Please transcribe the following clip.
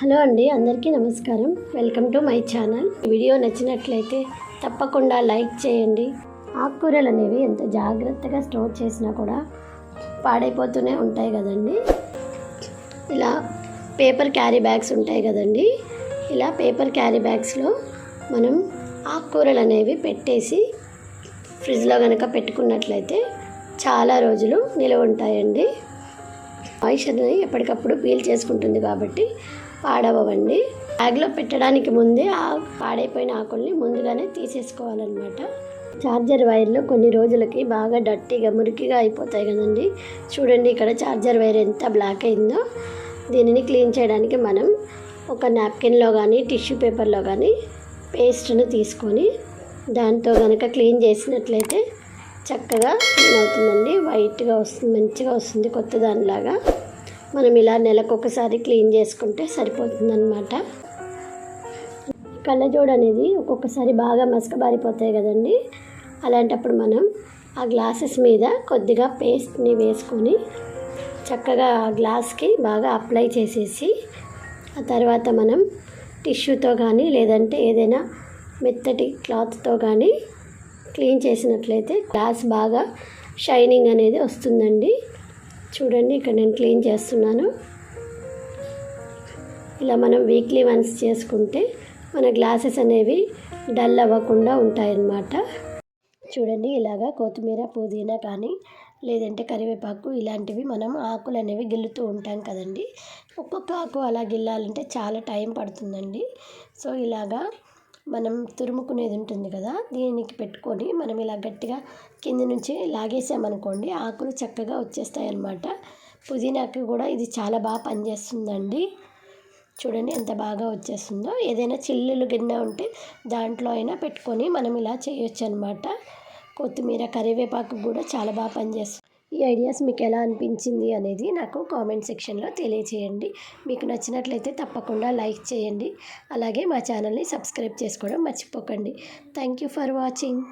Hello అండి అందరికీ నమస్కారం. Welcome to my channel. Video నచ్చినట్లయితే తప్పకుండా లైక్ చేయండి. ఆకుకూరలు అనేవి ఎంత జాగ్రత్తగా స్టోర్ చేసినా కూడా పాడైపోతూనే ఉంటాయి కదండి. ఇలా పేపర్ క్యారీ బ్యాగ్స్ ఉంటాయి కదండి. ఇలా పేపర్ క్యారీ బ్యాగ్స్లో మనం ఆకుకూరలు అనేవి పెట్టేసి ఫ్రిడ్జ్లో కనుక పెట్టుకున్నట్లయితే చాలా రోజులు నిలవ ఉంటాయండి. ఆయిషర్ని ఎప్పటికప్పుడు పీల్ చేసుకుంటుంది కాబట్టి పాడవండి బ్యాగ్లో పెట్టడానికి ముందే ఆ పాడైపోయిన ఆకుల్ని ముందుగానే తీసేసుకోవాలన్నమాట. చార్జర్ వైర్లు కొన్ని రోజులకి బాగా డట్టిగా మురికిగా అయిపోతాయి కదండి. చూడండి ఇక్కడ చార్జర్ వైర్ ఎంత బ్లాక్ అయిందో. దీనిని క్లీన్ చేయడానికి మనం ఒక నాప్కిన్లో కానీ టిష్యూ పేపర్లో కానీ పేస్ట్ను తీసుకొని దాంతో కనుక క్లీన్ చేసినట్లయితే చక్కగా క్లీన్ అవుతుందండి. వైట్గా వస్తుంది మంచిగా వస్తుంది కొత్త దానిలాగా. మనం ఇలా నెలకు ఒకసారి క్లీన్ చేసుకుంటే సరిపోతుందన్నమాట. కళ్ళజోడు అనేది ఒక్కొక్కసారి బాగా మసకబారిపోతాయి కదండి. అలాంటప్పుడు మనం ఆ గ్లాసెస్ మీద కొద్దిగా పేస్ట్ని వేసుకొని చక్కగా ఆ గ్లాస్కి బాగా అప్లై చేసేసి ఆ తర్వాత మనం టిష్యూతో కానీ లేదంటే ఏదైనా మెత్తటి క్లాత్తో కానీ క్లీన్ చేసినట్లయితే గ్లాస్ బాగా షైనింగ్ అనేది వస్తుందండి. చూడండి ఇక్కడ నేను క్లీన్ చేస్తున్నాను. ఇలా మనం వీక్లీ వన్స్ చేసుకుంటే మన గ్లాసెస్ అనేవి డల్ అవ్వకుండా ఉంటాయన్నమాట. చూడండి ఇలాగా కొత్తిమీర పుదీనా కానీ లేదంటే కరివేపాకు ఇలాంటివి మనం ఆకులు అనేవి గిల్లుతూ ఉంటాం కదండి. ఒక్కొక్క ఆకు అలా గిల్లాలంటే చాలా టైం పడుతుందండి. సో ఇలాగా మనం తురుముకునేది ఉంటుంది కదా దీనికి పెట్టుకొని మనం ఇలా గట్టిగా కింద నుంచి లాగేసామనుకోండి ఆకులు చక్కగా వచ్చేస్తాయి అన్నమాట పుదీనాకి కూడా ఇది చాలా బాగా పనిచేస్తుందండి. చూడండి ఎంత బాగా వచ్చేస్తుందో. ఏదైనా చిల్లులు గిన్నె ఉంటే దాంట్లో అయినా పెట్టుకొని మనం ఇలా చేయొచ్చు అనమాట కొత్తిమీర కరివేపాకు కూడా చాలా బాగా పనిచేస్తుంది. ఈ ఐడియాస్ మీకు ఎలా అనిపించింది అనేది నాకు కామెంట్ సెక్షన్లో తెలియచేయండి. మీకు నచ్చినట్లయితే తప్పకుండా లైక్ చేయండి. అలాగే మా ఛానల్ని సబ్స్క్రైబ్ చేసుకోవడం మర్చిపోకండి. Thank you for watching.